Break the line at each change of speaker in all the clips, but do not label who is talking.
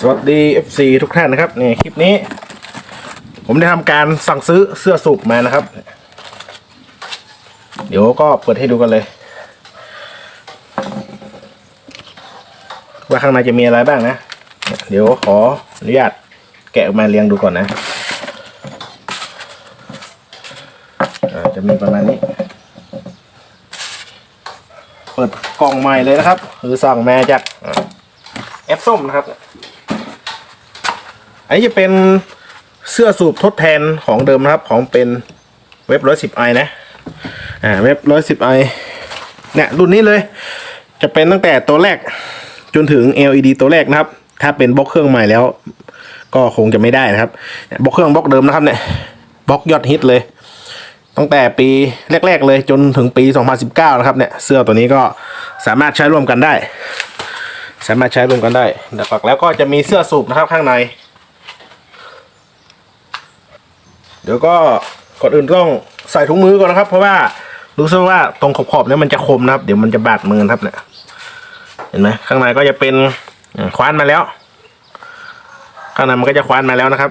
สวัสดี FC ทุกท่านนะครับนี่คลิปนี้ ผมได้ทำการสั่งซื้อเสื้อสูบมานะครับ เดี๋ยวก็เปิดให้ดูกันเลย ว่าข้างในจะมีอะไรบ้างนะ เดี๋ยวขออนุญาตแกะออกมาเรียงดูก่อนนะจะมีประมาณนี้ เปิดกล่องใหม่เลยนะครับ คือสั่งมาจากแอปส้มนะครับ อันนี้จะเป็นเสื้อสูบทดแทนของเดิมนะครับ ของเป็นเว็บร้อยสิบไอนะ อ่า เว็บร้อยสิบไอเนี่ยรุ่นนี้เลย จะเป็นตั้งแต่ตัวแรกจนถึง LED ตัวแรกนะครับ ถ้าเป็นบล็อกเครื่องใหม่แล้ว ก็คงจะไม่ได้นะครับ บล็อกเครื่องบล็อกเดิมนะครับเนี่ยบล็อกยอดฮิตเลย ตั้งแต่ปีแรก ๆ เลยจนถึงปี 2019 นะครับเนี่ยเสื้อตัวนี้ก็สามารถใช้ร่วมกันได้ สามารถใช้ร่วมกันได้หลักแล้วก็จะมีเสื้อสูบนะครับข้างใน เดี๋ยวก็ก่อนอื่นต้องใส่ถุงมือก่อนนะครับ เพราะว่ารู้สึกว่าตรงขอบๆเนี่ยมันจะคมนะครับ เดี๋ยวมันจะบาดมือนะครับเนี่ยเห็นไหมข้างในก็จะเป็นคว้านมาแล้ว ข้างในมันก็จะคว้านมาแล้วนะครับ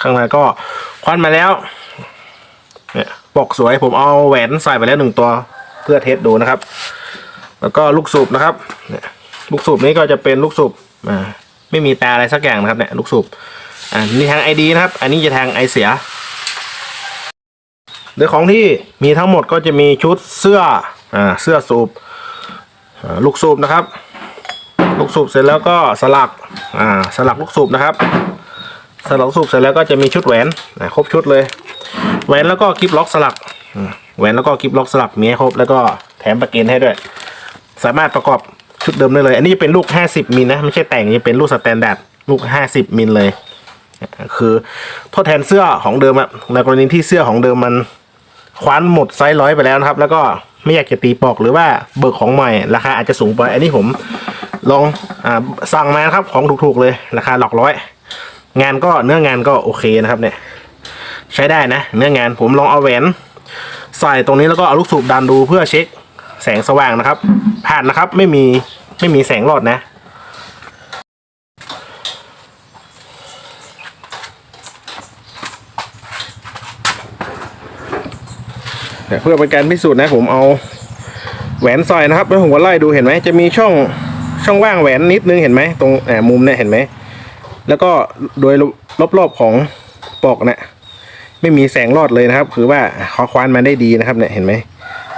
ข้างในก็คว้านมาแล้วเนี่ยปกสวยผมเอาแหวนใส่ไปแล้วหนึ่งตัวเพื่อเทสดูนะครับ แล้วก็ลูกสูบนะครับเนี่ยลูกสูบนี้ก็จะเป็นลูกสูบอ่าไม่มีตาอะไรสักอย่างนะครับเนี่ยลูกสูบ อ่านี่ทางไอดีนะครับ อันนี้จะทางไอเสียโดยของที่มีทั้งหมดก็จะมีชุดเสื้ออ่าเสื้อสูบลูกสูบนะครับ ลูกสูบเสร็จแล้วก็สลักอ่าสลักลูกสูบนะครับ สลักสูบเสร็จแล้วก็จะมีชุดแหวนครบชุดเลยแหวนแล้วก็กิฟล็อกสลักแหวนแล้วก็กิฟล็อกสลักมีให้ครบแล้วก็แถมประเกนให้ด้วย สามารถประกอบชุดเดิมได้เลย อันนี้จะเป็นลูก 50มิลนะไม่ใช่แต่งจะเป็นลูกสแตนดาร์ดลูก 50มิลเลย คือทดแทนเสื้อของเดิมอะในกรณีที่เสื้อของเดิมมันคว้านหมดไซส์ร้อยไปแล้วนะครับ แล้วก็ไม่อยากจะตีปอกหรือว่าเบิกของใหม่ราคาอาจจะสูงไป อันนี้ผมลองอสั่งมาครับของถูกๆเลยราคาหลักร้อย งานก็เนื้องานก็โอเคนะครับเนี่ย ใช้ได้นะ เนื้องานผมลองเอาแหวนใส่ตรงนี้แล้วก็เอาลูกสูบดันดูเพื่อเช็คแสงสว่างนะครับ ผ่านนะครับไม่มีไม่มีแสงหลอดนะ เพื่อเป็นการพิสูจน์นะผมเอาแหวนสอยนะครับแล้วผมก็ไล่ดูเห็นไหมจะมีช่องช่องว่างแหวนนิดนึงเห็นไหมตรงแอบมุมเนี่ยเห็นไหมแล้วก็โดยรอบๆของปอกเนี่ยไม่มีแสงรอดเลยนะครับ คือว่าเขาควานมาได้ดีนะครับเนี่ยเห็นไหม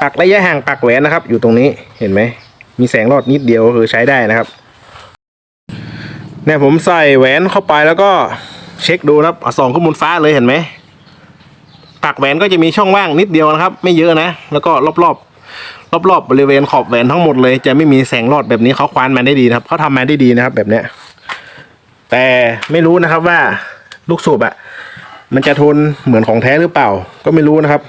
ปักระยะห่างปักแหวนนะครับ อยู่ตรงนี้เห็นไหมมีแสงรอดนิดเดียวคือใช้ได้นะครับเนี่ยผมใส่แหวนเข้าไปแล้วก็เช็คดูนะครับส่องขึ้นบนฟ้าเลยเห็นไหม ปักแหวนก็จะมีช่องว่างนิดเดียวนะครับ ไม่เยอะนะ แล้วก็รอบรอบรอบรอบๆบริเวณขอบแหวนทั้งหมดเลย จะไม่มีแสงรอดแบบนี้เขาควานมาได้ดีนะครับเขาทำมาได้ดีนะครับ แบบเนี้ยแต่ไม่รู้นะครับว่าลูกสูบอะมันจะทนเหมือนของแท้หรือเปล่า ก็ไม่รู้นะครับ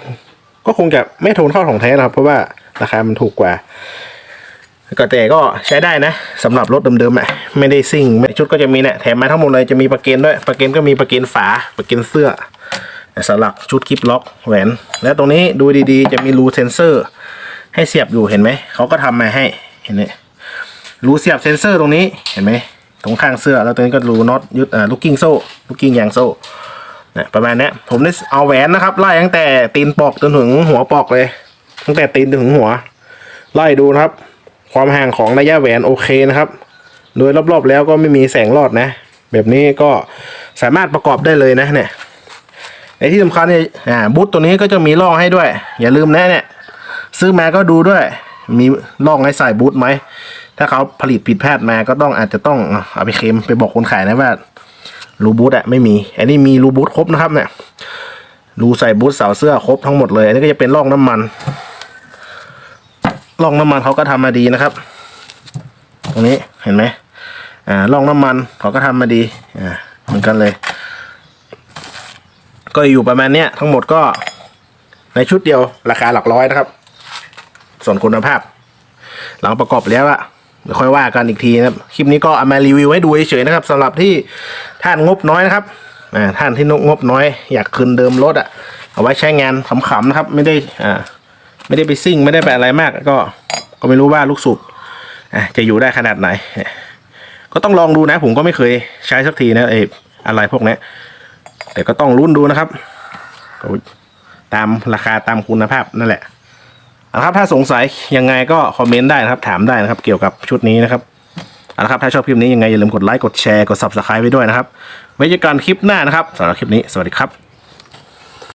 ก็คงจะไม่ทนเข้าของแท้นะครับ เพราะว่าราคามันถูกกว่าก็แต่ก็ใช้ได้นะสำหรับรถเดิมๆอะไม่ได้ซิ่งชุดก็จะมีเนี่ยแถมมาทั้งหมดเลยจะมีประเกนด้วยประเกนก็มีประเกนฝาประเกนเสื้อ สลักชุดคลิปล็อกแหวน แล้วตรงนี้ดูดีๆ จะมีรูเซนเซอร์ ให้เสียบอยู่เห็นไหมเขาก็ทำมาให้เห็นไหมรูเสียบเซนเซอร์ตรงนี้เห็นไหมตรงข้างเสื้อแล้วตรงนี้ก็รูน็อตยึดลูกกิ้งโซ่ลูกกิ้งยางโซ่นี่ยประมาณนี้ผมได้เอาแหวนนะครับไล่ตั้งแต่ตีนปอกจนถึงหัวปอกเลย ตั้งแต่ตีนจนถึงหัว ไล่ดูนะครับ ความห่างของระยะแหวนโอเคนะครับ โดยรอบๆแล้วก็ไม่มีแสงรอดนะ แบบนี้ก็สามารถประกอบได้เลยนะเนี่ย ในที่สำคัญเนี่ยอ่าบูทตัวนี้ก็จะมีร่องให้ด้วย อย่าลืมนะเนี่ย ซื้อมาก็ดูด้วย มีร่องให้ใส่บูทไหม ถ้าเขาผลิตผิดพลาดมาก็ต้องอาจจะต้องเอาไปเคลมไปบอกคนขายนะว่ารูบูทอะไม่มีอันนี้มีรูบูทครบนะครับเนี่ยรูใส่บูทเสาเสื้อครบทั้งหมดเลย อันนี้ก็จะเป็นร่องน้ำมันร่องน้ำมันเขาก็ทำมาดีนะครับ ตรงนี้เห็นไหมอ่าร่องน้ำมันเขาก็ทำมาดีอ่าเหมือนกันเลย ก็อยู่ประมาณเนี้ยทั้งหมดก็ในชุดเดียวราคาหลักร้อยนะครับ ส่วนคุณภาพ หลังประกอบแล้วอะเดี๋ยวค่อยว่ากันอีกทีนะครับ คลิปนี้ก็เอามารีวิวให้ดูเฉยๆนะครับสำหรับที่ท่านงบน้อยนะครับอ่าท่านที่งบน้อย อยากคืนเดิมรถอะเอาไว้ใช้งานขำๆนะครับ ไม่ได้อ่าไม่ได้ไปซิ่งไม่ได้ไปอะไรมาก ก็ก็ไม่รู้ว่าลูกสูบะจะอยู่ได้ขนาดไหน ก็ต้องลองดูนะ ผมก็ไม่เคยใช้สักทีนะไอ้อะไรพวกเนี้ย แต่ก็ต้องรุ่นดูนะครับตามราคาตามคุณภาพนั่นแหละนะครับถ้าสงสัยยังไงก็คอมเมนต์ได้นะครับ ถามได้นะครับ เกี่ยวกับชุดนี้นะครับเอาละครับถ้าชอบคลิปนี้ยังไงอย่าลืมกดไลค์กดแชร์กด subscribe ไว้ด้วยนะครับไว้เจอกันคลิปหน้านะครับสำหรับคลิปนี้สวัสดีครับ